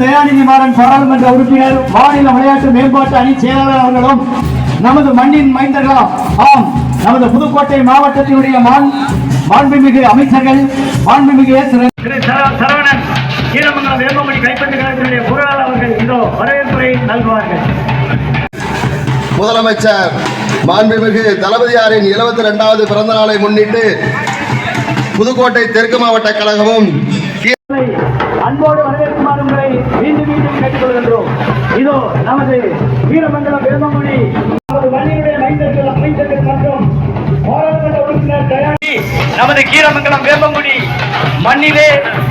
தயாநிதி மாறன் பாராளுமன்ற உறுப்பினர் மாநில விளையாட்டு மேம்பாட்டு அணி செயலாளர் அவர்களும் நமது மண்ணின் மைந்தர்களாம் ஆம் நமது புதுக்கோட்டை மாவட்டத்தினுடைய மாண் மாண்புமிகு அமைச்சர்கள் மாண்புமிகு சரவணன் கீழமங்கலம் வேம்பமணி கைப்பற்று கழகத்தினுடைய பொருளாளர் அவர்கள் இதோ வரவேற்புரை நல்குவார்கள். முதலமைச்சர் மாண்புமிகு தளபதியாரின் எழுபத்தி ரெண்டாவது பிறந்த நாளை முன்னிட்டு புதுக்கோட்டை தெற்கு மாவட்ட கழகமும் அன்போடு உங்களை கேட்டுக்கொள்கின்றோம். இதோ நமது வீரமங்கலம் பிரதமணி நமது மண்ணினுடைய மைந்தர்கள் அமைச்சர்கள் மற்றும் பாராளுமன்ற உறுப்பினர் தயாரி நமது கீரமங்கலம் வேம்பங்குடி மண்ணிலே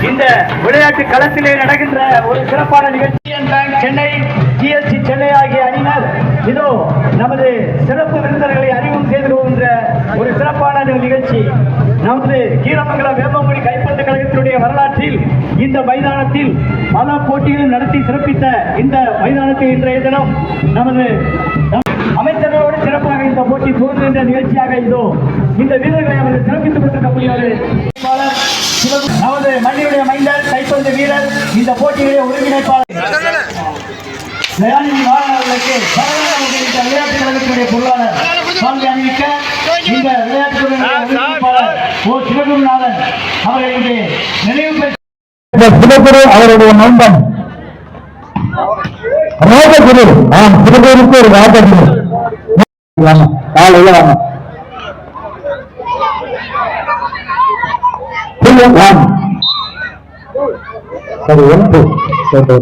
இந்த விளையாட்டு களத்திலே நடக்கின்ற ஒரு சிறப்பான நிகழ்ச்சி சென்னை ஜிஎஸ்டி சென்னை ஆகிய அணியினர். இதோ நமது சிறப்பு விருந்தினர்களை அறிமுகம் செய்து கொள்கின்ற ஒரு சிறப்பான நிகழ்ச்சி. நமது கீரமங்கலம் வேம்பங்குடி கைப்பந்து கழகத்தினுடைய வரலாற்றில் இந்த மைதானத்தில் பல போட்டிகளை நடத்தி சிறப்பித்த இந்த மைதானத்தை இன்றைய தினம் நமது அமைச்சர்களோடு சிறப்பாக இந்த போட்டி தோன்றுகின்ற நிகழ்ச்சியாக இதோ இந்த வீரர்களை அவர்கள் சிறப்பித்துக் கொண்டிருக்கக்கூடியவர் வேட்பாளர் நமது மண்ணினுடைய மைந்தர் கைப்பந்து வீரர் இந்த போட்டியுடைய ஒருங்கிணைப்பாளர் தயாநிதி மாறன் விளையாட்டு கழகத்தினுடைய பொருளாளர் சால்வை அணிவிக்க இந்த விளையாட்டு துறையினுடைய ஒருங்கிணைப்பாளர் ஓ சிவகுருநாதன் அவர்கள் இங்கே நினைவு சிவகுரு அவருடைய நண்பன். ராஜகுரு. ஆம் ஒரு ராஜகுரு. காலையில வாங்க சரி ஒன்று. சரி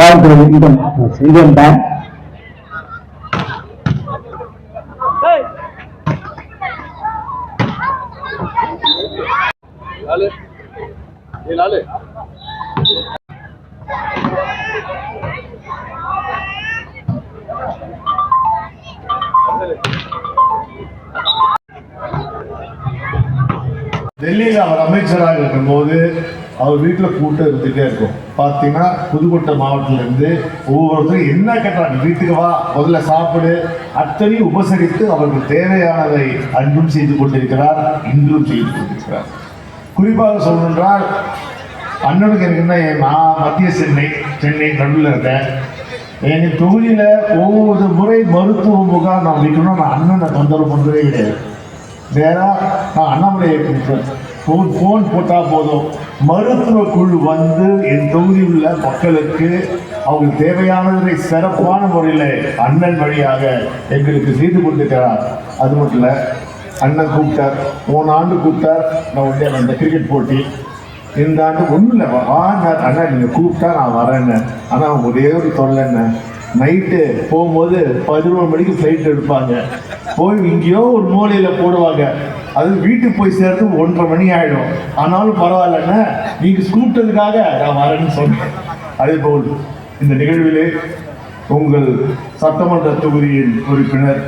வாங்க இடம் இடம் தான் டெல்லியில் அவர் அமைச்சராக இருக்கும்போது அவர் வீட்டில் கூட்டம் இருந்துகிட்டே இருக்கும். பார்த்தீங்கன்னா புதுக்கோட்டை மாவட்டத்திலேருந்து ஒவ்வொருத்தரும் என்ன கேட்டாங்க? வீட்டுக்கு வா முதல்ல சாப்பிடு. அத்தனையும் உபசரித்து அவருக்கு தேவையானதை அன்பும் செய்து கொண்டிருக்கிறார் இன்றும் செய்து கொண்டிருக்கிறார். குறிப்பாக சொல்லணுன்றால் அண்ணனுக்கு இருக்குன்னா என் நான் மத்திய சென்னை சென்னை நடுவில் இருக்கேன். எங்கள் தொகுதியில் ஒவ்வொரு முறை மருத்துவ முகாம் நான் வைக்கணும் நான் அண்ணனை தொந்தரவு பண்ணுறதே கிடையாது. நேரா நான் அண்ணாமலையை கூப்பிட்டேன் ஃபோன் ஃபோன் போட்டால் போதும். மருத்துவ குழு வந்து என் தொகுதியில் உள்ள மக்களுக்கு அவங்களுக்கு தேவையானதை சிறப்பான முறையில் அண்ணன் வழியாக எங்களுக்கு செய்து கொண்டிருக்கிறார் அது மட்டும் இல்லை அண்ணன் கூப்பிட்டார் போன ஆண்டு கூப்பிட்டார். நான் உடனே அந்த கிரிக்கெட் போட்டி. இந்த ஆண்டு ஒன்றும் இல்லை வாங்க அண்ணா நீங்கள் கூப்பிட்டா நான் வரேன்னு. ஆனால் ஒரே ஒரு தொல்லைன்னு நைட்டு போகும்போது பதினோரு மணிக்கு ஃப்ளைட் எடுப்பாங்க. போய் எங்கேயோ ஒரு மூலையில் போடுவாங்க. அது வீட்டுக்கு போய் சேர்த்து ஒன்றரை மணி ஆகிடும் ஆனாலும் பரவாயில்லண்ண நீங்கள் கூப்பிட்டதுக்காக நான் வரேன்னு சொன்னேன். அதே போல் இந்த நிகழ்விலே உங்கள் சட்டமன்ற தொகுதியின் உறுப்பினர்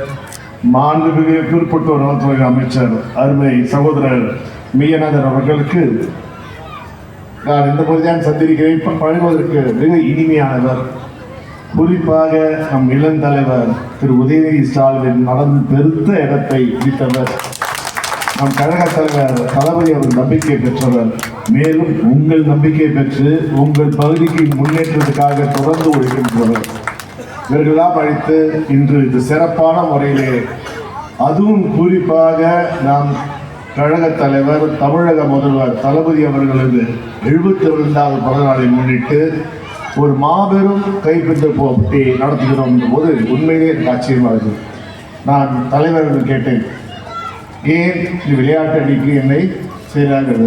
மாண்புமிகு பிற்பட்டோர் நலத்துறை அமைச்சர் அருமை சகோதரர் மெய்யநாதன் அவர்களுக்கு நான் இந்த பகுதியான சந்திரிக்கிறேன் பழகுவதற்கு மிக இனிமையானவர். குறிப்பாக நம் இளந்தலைவர் திரு உதயநிதி ஸ்டாலின் நடந்து பெருத்த இடத்தை பிடித்தவர். நம் கழக தலைவர் தளபதி அவர் நம்பிக்கை பெற்றவர். மேலும் உங்கள் நம்பிக்கை பெற்று உங்கள் பகுதிக்கு முன்னேற்றத்துக்காக தொடர்ந்து உழைக்கின்றவர் இவர்களாக படித்து இன்று இது சிறப்பான முறையிலே அதுவும் குறிப்பாக நாம் கழக தலைவர் தமிழக முதல்வர் தளபதி அவர்களது எழுபத்தி இரண்டாவது பிறந்தநாளை முன்னிட்டு ஒரு மாபெரும் கைப்பற்ற போட்டி நடத்துகிறோம் போது உண்மையிலே எனக்கு ஆச்சரியமாக இருக்குது. நான் தலைவர்கள் கேட்டேன். ஏன் விளையாட்டு அணிக்கு என்னை செயலாளர்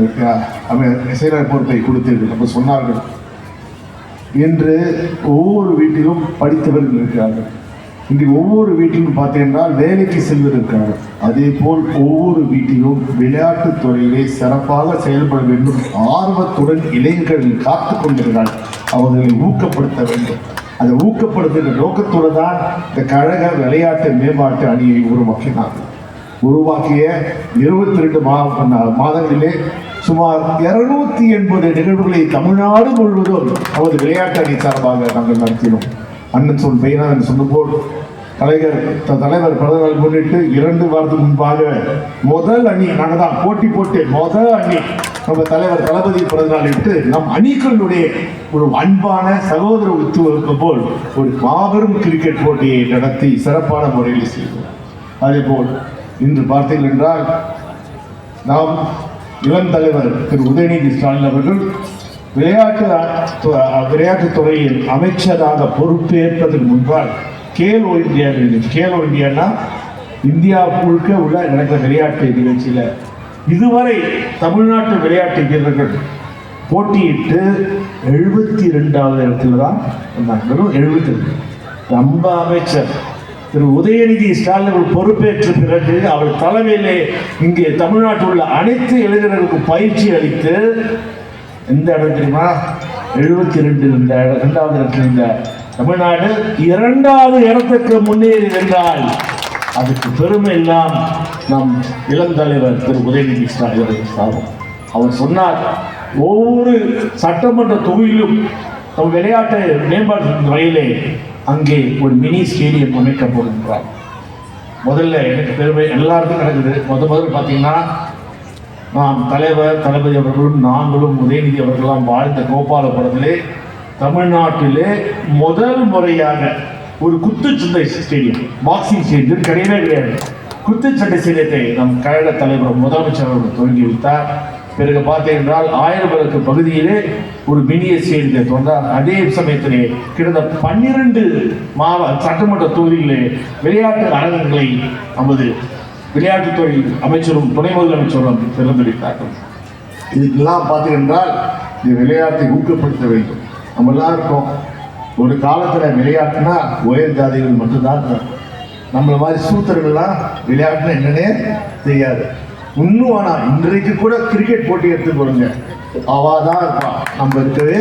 செயலாளர் பொறுப்பை கொடுத்தீர்கள்? அப்போ சொன்னார்கள். இன்று ஒவ்வொரு வீட்டிலும் படித்தவர்கள் இருக்கிறார்கள். இங்கு ஒவ்வொரு வீட்டிலும் பார்த்தீங்கன்னா வேலைக்கு செல்வர் அதே போல் ஒவ்வொரு வீட்டிலும் விளையாட்டுத் துறையிலே சிறப்பாக செயல்பட வேண்டும். ஆர்வத்துடன் இளைஞர்கள் காத்து கொண்டிருக்கிறார்கள் அவர்களை ஊக்கப்படுத்த வேண்டும். அதை ஊக்கப்படுத்துகிற நோக்கத்தோடு தான் இந்த கழக விளையாட்டு மேம்பாட்டு அணியை உருவாக்கினார்கள். உருவாக்கிய இருபத்தி ரெண்டு மாதங்களிலே சுமார் இருநூத்தி எண்பது நிகழ்வுகளை தமிழ்நாடு முழுவதும் நமது விளையாட்டு அணி சார்பாக நாங்கள் நடத்தினோம். அண்ணன் சொல் பெய்யனாதன் சொன்னபோல் கலைஞர் த- தலைவர் பிறந்தநாள் முன்னிட்டு இரண்டு வாரத்துக்கு முன்பாக முதல் அணி நாங்கள் தான் போட்டி போட்டு முதல் அணி நம்ம தலைவர் தளபதி பிறந்தநாள் இட்டு நம் அணிகளுடைய ஒரு அன்பான சகோதர ஒத்துழைப்பு போல் ஒரு மாபெரும் கிரிக்கெட் போட்டியை நடத்தி சிறப்பான முறையில் செய்தோம். அதே போல் இன்று பார்த்தீர்கள் என்றால் நாம் இளம் தலைவர் திரு உதயநிதி ஸ்டாலின் அவர்கள் விளையாட்டு து- விளையாட்டுத் துறையில் அமைச்சராக பொறுப்பேற்பதற்கு முன்பால் கேலோ இந்தியா நிகழ்ச்சி கேலோ இந்தியானா இந்தியா முழுக்க உள்ள நடக்கிற விளையாட்டு நிகழ்ச்சியில் இதுவரை தமிழ்நாட்டு விளையாட்டு வீரர்கள் போட்டியிட்டு எழுபத்தி ரெண்டாவது இடத்துல தான் இருந்தாங்க. எழுபத்தி ரெண்டு நம்ம அமைச்சர் திரு உதயநிதி ஸ்டாலின் அவர்கள் பொறுப்பேற்ற பிறகு அவர் தலைமையிலே இங்கே தமிழ்நாட்டில் உள்ள அனைத்து இளைஞர்களுக்கும் பயிற்சி அளித்து எந்த இடம் தெரியுமா? எழுபத்தி ரெண்டு இந்த இரண்டாவது இடத்துல இந்த தமிழ்நாடு இரண்டாவது இடத்துக்கு முன்னேறி வென்றால் அதுக்கு பெருமை எல்லாம் நம் இளந்தலைவர் திரு உதயநிதி ஸ்டாலின் அவர்கள் அவர் சொன்னார் ஒவ்வொரு சட்டமன்ற தொகுதியிலும் விளையாட்டு மேம்பாட்டு வகையிலே அங்கே ஒரு மினி ஸ்டேடியம் அமைக்க போகின்றார். முதல்ல எனக்கு பெருமை எல்லாருக்கும் நடக்குது. முத முதல் பார்த்தீங்கன்னா நாம் தலைவர் தளபதி அவர்களும் நாங்களும் உதயநிதி அவர்களெல்லாம் வாழ்ந்த கோபாலபுரத்திலே தமிழ்நாட்டிலே முதல் முறையாக ஒரு குத்துச்சண்டை ஸ்டேடியம் பாக்ஸிங் ஸ்டேடியம் கிடையவே கிடையாது. குத்துச்சண்டை ஸ்டேடியத்தை நம் கழக தலைவர் முதலமைச்சர் அவர்கள் துவங்கி வைத்தார். பிறகு பார்த்தீங்கன்றால் ஆயிரம் விளக்கு பகுதியிலே ஒரு மினிய சேர்ந்த திறந்தார் அதே சமயத்திலே கிடந்த பன்னிரண்டு மாவ சட்டமன்ற தொகுதிகளிலே விளையாட்டு அரங்கங்களை நமது விளையாட்டுத்துறை அமைச்சரும் துணை முதலமைச்சரும் திறந்துவிட்டார்கள். இதுக்கெல்லாம் பார்த்தீங்கன்றால் இந்த விளையாட்டை ஊக்கப்படுத்த வேண்டும். நம்ம எல்லாருக்கும் இருக்கோம் ஒரு காலத்தில் விளையாட்டுனா உயர் ஜாதிகள் மட்டும்தான். இருந்தாங்க. நம்மள மாதிரி சூத்தர்கள்லாம் விளையாட்டுன்னு என்னன்னே தெரியாது. இன்னும் ஆனா இன்றைக்கு கூட கிரிக்கெட் போட்டி எடுத்து போடுங்க அவா தான் இருப்பான் நம்ம இருக்கவே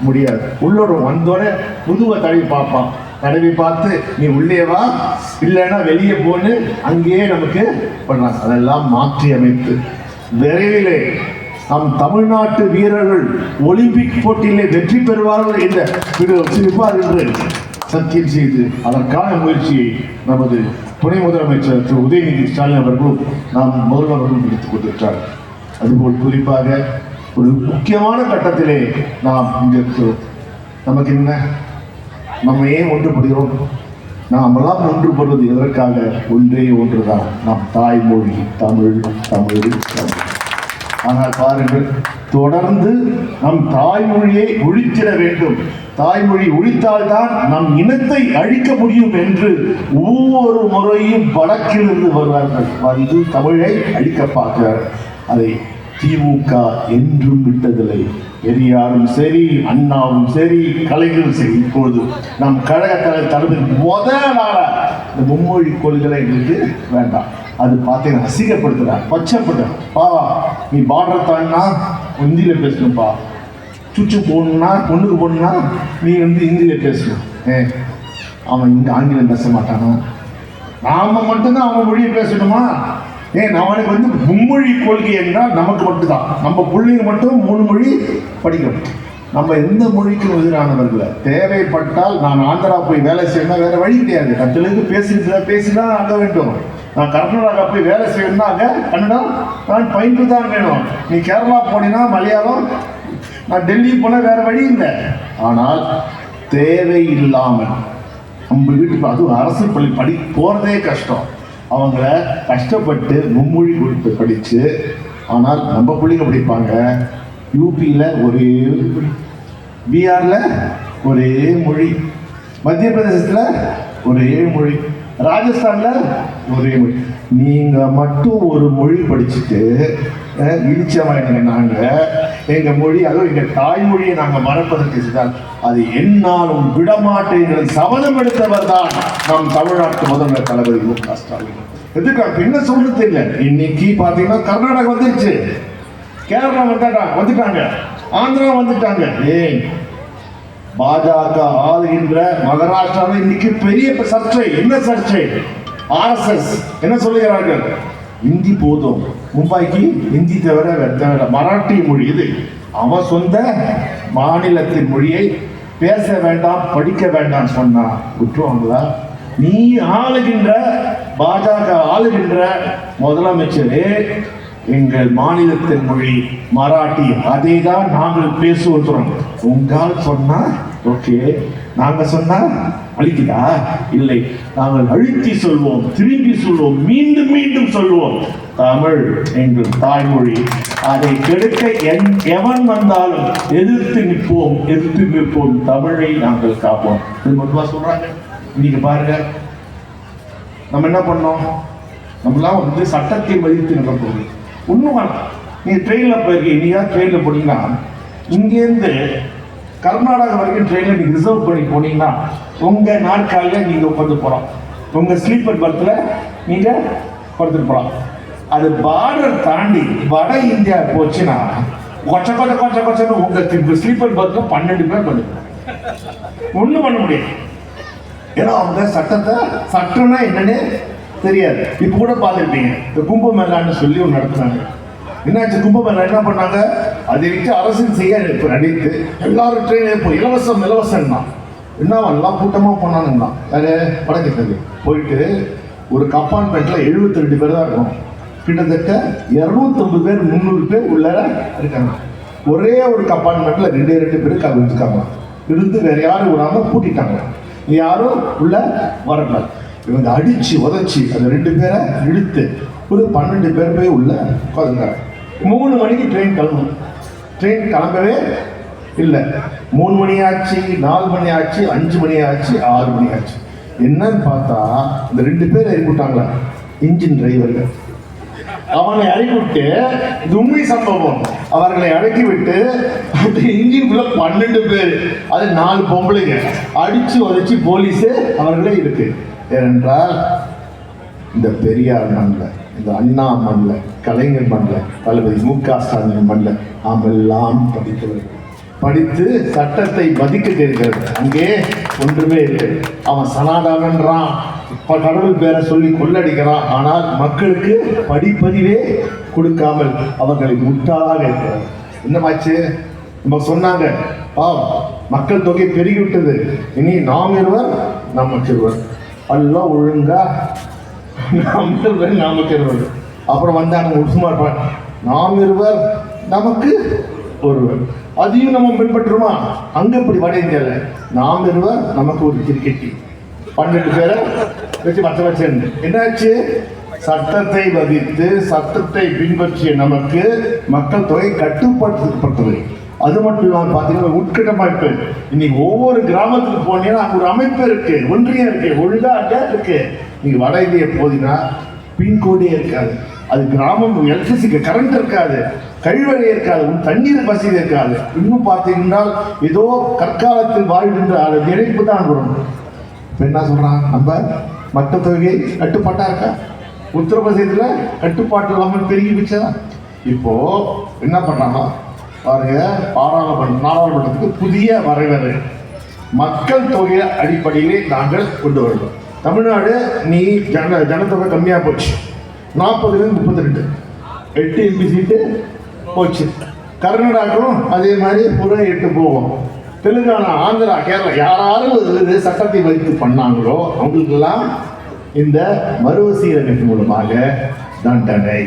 முடியாது. உள்ளோட வந்தோடனே புதுவை தடவி பார்ப்பான். தடவி பார்த்து நீ உள்ளே வா. இல்லைன்னா வெளியே போன்னு அங்கேயே நமக்கு பண்ணலாம் அதெல்லாம் மாற்றி அமைத்து. விரைவிலே நம் தமிழ்நாட்டு வீரர்கள் ஒலிம்பிக் போட்டியிலே வெற்றி பெறுவார்கள் என்ற விடு சிரிப்பார் என்று சத்தியம் செய்து அதற்கான முயற்சியை நமது துணை முதலமைச்சர் திரு. உதயநிதி ஸ்டாலின் அவர்களும் நாம் முதல்வர்களும் எடுத்துக் கொண்டிருக்கிறார். அதுபோல் குறிப்பாக ஒரு முக்கியமான கட்டத்திலே நாம் இங்கே இருக்கிறோம். நமக்கு என்ன? நம்ம ஏன் ஒன்றுபடுகிறோம்? நாமெல்லாம் ஒன்றுபடுவது எதற்காக? ஒன்றே ஒன்றுதான். நம் தாய்மொழி தமிழ் தமிழ் தமிழ். ஆனால் பாருங்கள் தொடர்ந்து நம் தாய்மொழியை ஒழித்திட வேண்டும். தாய்மொழி ஒழித்தால்தான் நம் இனத்தை அழிக்க முடியும் என்று ஒவ்வொரு முறையும் வடக்கிலிருந்து வருவார்கள். வந்து தமிழை அழிக்க பார்க்கிறார். அதை திமுக என்றும் விட்டதில்லை. பெரியாரும் சரி அண்ணாவும் சரி கலைஞரும் சரி. இப்பொழுது நம் கழக தலைவர் தளபதி முதல் நாளாக இந்த மும்மொழி கொள்கை எங்களுக்கு வேண்டாம். அது பார்த்தீங்கன்னா அசிங்கப்படுத்துறான் பச்சைப்படுத்த பா நீ பார்டர் தாண்டினா ஹிந்தியில் பேசணும்ப்பா சுச்சு போகணுன்னா பொண்ணுக்கு போகணுன்னா நீ வந்து ஹிந்தியில் பேசணும் ஏ அவன் இங்கே ஆங்கிலம் பேச மாட்டானா? நாம மட்டும்தான் அவன் மொழியை பேசணுமா? ஏன் அவனுக்கு வந்து மும்மொழி கொள்கை என்றால் நமக்கு மட்டும்தான். நம்ம பிள்ளைங்க மட்டும் மூணு மொழி படிக்கணும். நம்ம எந்த மொழிக்கும் எதிரானவர்கள்? தேவைப்பட்டால் நான் ஆந்திரா போய் வேலை செய்யணும் வேற வழி கிடையாது. நான் பேசிட்டு பேசிட்டு பேசிதான் அங்கே வேண்டும். நான் கர்நாடகா போய் வேலை செய்யணும்னா அங்கே கன்னடம் நான் பயின்று தான் வேணும். நீ கேரளா போனீங்கன்னா மலையாளம் நான் டெல்லி போனால் வேற வழி இல்லை. ஆனால் தேவை இல்லாமல் நம்ம வீட்டுக்கு அதுவும் அரசு பள்ளி படி போகிறதே கஷ்டம். அவங்கள கஷ்டப்பட்டு மும்மொழி கொடுத்து படித்து ஆனால் நம்ம பிள்ளைங்க படிப்பாங்க யூபியில் ஒரே பீகாரில் ஒரே மொழி. மத்திய பிரதேசத்தில் ஒரே மொழி. ராஜஸ்தானில் ஒரே மொழி. நீங்கள் மட்டும் ஒரு மொழி படிச்சுட்டு அஹ், இடிச்சவங்க நாங்கள் எங்கள் மொழி அதுவும் எங்கள் தாய்மொழியை நாங்கள் மறப்பதற்கு செய்தால் அது என்னாலும் விடமாட்டேங்கிற சபதம் எடுத்தவர் தான் நம் தமிழ்நாட்டு முதல்வர் தளபதி மு க ஸ்டாலின். எதுக்கு என்ன சொல்றது தெரியல. இன்னைக்கு பார்த்தீங்கன்னா கர்நாடகா வந்துருச்சு. கேரளா வந்துட்டாங்க வந்துட்டாங்க. ஆந்திரா வந்துட்டாங்க. ஏன் பாஜக ஆளுகின்ற மகாராஷ்டிராவில் இன்னைக்கு பெரிய சர்ச்சை. என்ன சர்ச்சை? ஆர்எஸ்எஸ் என்ன சொல்லுகிறார்கள்? இந்தி போதும். மும்பைக்கு இந்தி தவிர வேற மராட்டி மொழி இது. அவன் சொந்த மாநிலத்தின் மொழியை பேச வேண்டாம் படிக்க வேண்டாம் சொன்னா. விட்டுருவாங்களா நீ ஆளுகின்ற பாஜக ஆளுகின்ற முதலமைச்சரே எங்கள் மாநிலத்தின் மொழி மராட்டி. அதை தான் நாங்கள் பேசுவோம் சொல்றோம் உங்கால் சொன்னா ஓகே. நாங்க சொன்னா அழிக்குதா? இல்லை. நாங்கள் அழுத்தி சொல்வோம் திரும்பி சொல்வோம் மீண்டும் மீண்டும் சொல்வோம். தமிழ் எங்கள் தாய்மொழி. அதை கெடுக்க என் எவன் வந்தாலும் எதிர்த்து நிற்போம் எதிர்த்து நிற்போம். தமிழை நாங்கள் காப்போம். இது மட்டுமா சொல்றாங்க. இன்னைக்கு பாருங்க. நம்ம என்ன பண்ணோம்? நம்மளாம் வந்து சட்டத்தை மதித்து நடப்போம் ஒன்றும் வேணாம். நீங்கள் ட்ரெயினில் போயிருக்கீங்க. நீங்கள் ட்ரெயினில் போனீங்கன்னா இங்கேருந்து கர்நாடகா வரைக்கும் ட்ரெயினில் நீங்கள் ரிசர்வ் பண்ணி போனீங்கன்னா உங்கள் நாட்காலில் நீங்கள் உட்காந்து போகலாம். உங்கள் ஸ்லீப்பர் பர்த்தில் நீங்கள் படுத்துட்டு போகலாம். அது பார்டர் தாண்டி வட இந்தியா போச்சுன்னா கொச்ச கொச்ச கொச்ச கொச்சன்னு உங்கள் ஸ்லீப்பர் பர்த்தில் பன்னெண்டு பேர் பண்ணு ஒன்றும் பண்ண முடியாது. ஏன்னா அவங்க சட்டத்தை சட்டம்னா என்னன்னு தெரியாது. இப்போ கூட பார்த்துருப்பீங்க இந்த கும்பமேளான்னு சொல்லி ஒன்று நடத்துனாங்க. என்னாச்சு கும்பமேளா என்ன பண்ணாங்க? அதை வச்சு அரசின் செய்ய இப்போ நடித்து எல்லாரும் ட்ரெயின் இப்போ இலவசம் இலவசம் தான் என்ன எல்லாம் கூட்டமாக போனானுங்கண்ணா வேறு வடக்கு போயிட்டு ஒரு கம்பார்ட்மெண்ட்ல 72 ரெண்டு பேர் தான் இருக்கும் கிட்டத்தட்ட இரநூத்தம்பது பேர் முந்நூறு பேர் உள்ளார இருக்காங்க. ஒரே ஒரு கம்பார்ட்மெண்ட்டில் ரெண்டே ரெண்டு பேர் கவிழ்ந்துருக்காங்க இருந்து வேற யாரும் விடாமல் பூட்டிட்டாங்க யாரும் உள்ள வரல. இவங்க அடித்து உதச்சி அந்த ரெண்டு பேரை இழுத்து ஒரு பன்னெண்டு பேர் போய் உள்ள உட்காந்துருந்தாங்க மூணு மணிக்கு ட்ரெயின் கிளம்பணும். ட்ரெயின் கிளம்பவே இல்லை. மூணு மணி ஆச்சு நாலு மணி ஆச்சு அஞ்சு மணி ஆச்சு ஆறு மணி ஆச்சு. என்னன்னு பார்த்தா இந்த ரெண்டு பேர் இறக்கிவிட்டாங்களா இன்ஜின் டிரைவர்கள் அவனை இறக்கிவிட்டு தும்மி சம்பவம். அவர்களை இறக்கி விட்டு அந்த இன்ஜின்குள்ள பன்னெண்டு பேர். அது நாலு பொம்பளைங்க. அடிச்சு உதச்சு போலீஸு அவர்களே இருக்கு ஏனென்றால் இந்த பெரியார் மண்ணில் இந்த அண்ணா மண்ணில் கலைஞர் மண்ணில் தளபதி மு க ஸ்டாலின் மண்ணில் நாம் எல்லாம் படித்தவர்கள் படித்து சட்டத்தை மதிக்க தெரிகிறது அங்கே ஒன்றுமே இல்லை. அவன் சனாதனன்றான் இப்ப கடவுள் பேரை சொல்லி கொள்ளடிக்கிறான். ஆனால் மக்களுக்கு படிப்பறிவே கொடுக்காமல் அவர்களை முட்டாளாக இருக்கிறார். என்னமாச்சு? நம்ம சொன்னாங்க ஆ மக்கள் தொகை பெருகிவிட்டது. இனி நாம் இருவர் நமக்கு இருவர். எல்லாம் ஒழுங்கா நாம் இருவர் நமக்கு இருவர். அப்புறம் வந்தாங்க உஸ்மார் நாம் இருவர் நமக்கு ஒருவர் அதையும் நம்ம பின்பற்றுமா அங்க இப்படி வட இந்தியாவில் நாம் இருவர் நமக்கு ஒரு கிரிக்கெட் டீம் பன்னெண்டு பேரை வச்சு மற்ற வச்சு என்னாச்சு? சட்டத்தை வதித்து சட்டத்தை பின்பற்றிய நமக்கு மக்கள் தொகை கட்டுப்படுத்தப்பட்டது அது மட்டும் இல்லாமல் பார்த்தீங்கன்னா உட்கட்டமைப்பு. இன்னைக்கு ஒவ்வொரு கிராமத்துக்கு போனீங்கன்னா அங்கே ஒரு அமைப்பு இருக்கு. ஒன்றியம் இருக்கு. ஒழுங்கா அட்டா இருக்கு. நீங்க வட இந்திய போதினா பின்கோடே இருக்காது. அது கிராமம் எலக்ட்ரிசிட்டி கரண்ட் இருக்காது. கழிவறை இருக்காது தண்ணீர் வசதி இருக்காது. இன்னும் பார்த்தீங்கன்னா ஏதோ கற்காலத்தில் வாழ்கின்ற அது நினைப்பு தான் வரும். இப்போ என்ன சொல்றான் நம்ம மக்கள் தொகை கட்டுப்பாட்டா இருக்கா? உத்தரப்பிரதேசத்தில் கட்டுப்பாட்டு இல்லாமல் பெருகி வச்சா இப்போ என்ன பண்றாங்க பாருங்க பாராளுமன்ற நாடாளுமன்றத்துக்கு புதிய வரைவரை. மக்கள் தொகை அடிப்படையிலே நாங்கள் கொண்டு வருவோம் தமிழ்நாடு நீ ஜன ஜனத்தொகை கம்மியாக போச்சு. நாற்பதுலேருந்து முப்பத்தி ரெண்டு. எட்டு எம்பி சீட்டு போச்சு. கர்நாடகாவும் அதே மாதிரி புற எட்டு போவோம். தெலுங்கானா ஆந்திரா கேரளா யாராலும் இது சட்டத்தை வைத்து பண்ணாங்களோ அவங்களுக்கெல்லாம் இந்த மறுவசீரமைப்பு மூலமாக தண்டனை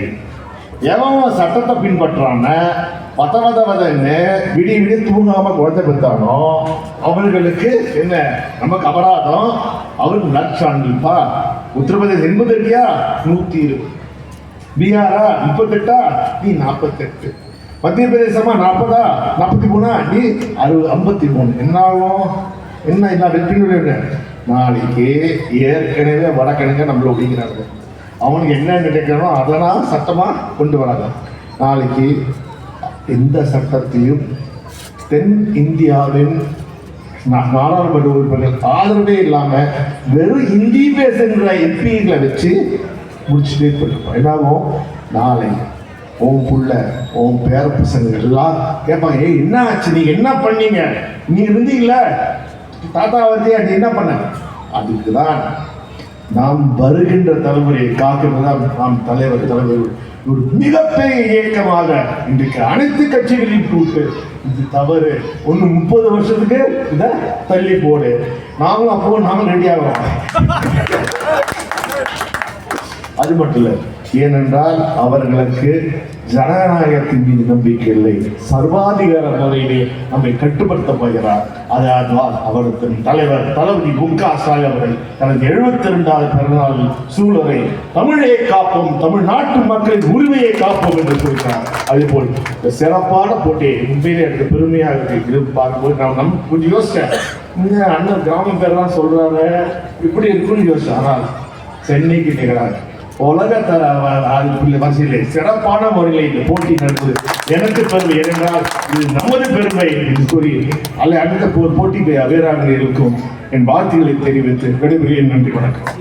எவன் சட்டத்தை பின்பற்றான பத வத வதன்னு விடி விடி தூங்காம குழந்தை பெற்றானோ அவர்களுக்கு என்ன நமக்கு அபராதம்? அவருக்கு நற்சான்றிப்பா உத்தரப்பிரதேசம் எண்பது இருக்கியா? நூற்றி இருபது. பீகாரா முப்பத்தெட்டா? நீ நாற்பத்தெட்டு மத்திய பிரதேசமா நாற்பதா நாற்பத்தி மூணா? நீ அறுபது ஐம்பத்தி மூணு. என்ன ஆகும் என்ன என்ன வெற்றினுடைய நாளைக்கு ஏற்கனவே வடக்கிழங்க நம்மள ஒடிக்கிறாங்க அவனுக்கு என்ன நினைக்கிறனோ அதெல்லாம் சட்டமாக கொண்டு வராங்க. நாளைக்கு எந்த சட்டத்தையும் தென் இந்தியாவின் நாடாளுமன்ற உறுப்பினர்கள் ஆதரவே இல்லாமல் வெறும் ஹிந்தி பேசுகிற எம்பிகளை வச்சு முடிச்சுட்டே போயிருப்போம் என்னாகும் நாளை உன் புள்ள உன் பேர பசங்க எல்லாம் கேட்பாங்க ஏய் என்ன ஆச்சு? நீங்க என்ன பண்ணீங்க? நீங்கள் இருந்தீங்கள தாத்தா வந்தியா நீ என்ன பண்ண? அதுக்கு தான் நாம் வருகின்ற தலைமுறையை காக்கிறதுதான் நாம் தலைவர் தலைவர் ஒரு மிகப்பெரிய இயக்கமாக இன்றைக்கு அனைத்து கட்சிகளையும் கூட்டு. இது தவறு. ஒன்று முப்பது வருஷத்துக்கு இதை தள்ளி போடு. நாங்களும் அப்போ நாங்களும் ரெடி ஆகிறோம். அது மட்டும் இல்லை ஏனென்றால் அவர்களுக்கு ஜனநாயகத்தின் மீது நம்பிக்கை இல்லை. சர்வாதிகார முறையிலே நம்மை கட்டுப்படுத்த போகிறார். அதனால் அவருக்கு தலைவர் தளபதி மு க ஸ்டாலின் அவர்கள் தனது எழுபத்தி இரண்டாவது பிறந்தநாள் சூழலை தமிழை காப்போம் தமிழ்நாட்டு மக்களின் உரிமையை காப்போம் என்று சொல்கிறார் அதேபோல் இந்த சிறப்பான போட்டியை உண்மையிலே எனக்கு பெருமையாக இருக்கு. பார்க்கும்போது நான் நம் கொஞ்சம் யோசிச்சேன். அண்ணன் கிராம பேர்லாம் சொல்றாரு இப்படி இருக்குன்னு யோசிச்சேன். ஆனால் சென்னைக்கு நிகழாது. உலக தர வரிசையிலே சிறப்பான முறையில் இந்த போட்டி நடந்தது. எனக்கு பெருமை ஏனென்றால் இது நமது பெருமை என்று கூறி அல்ல அடுத்த போர் போட்டி வீராங்கனைகளுக்கும் என் வாழ்த்துக்களை தெரிவித்து விடைபெறுகிறேன். நன்றி வணக்கம்.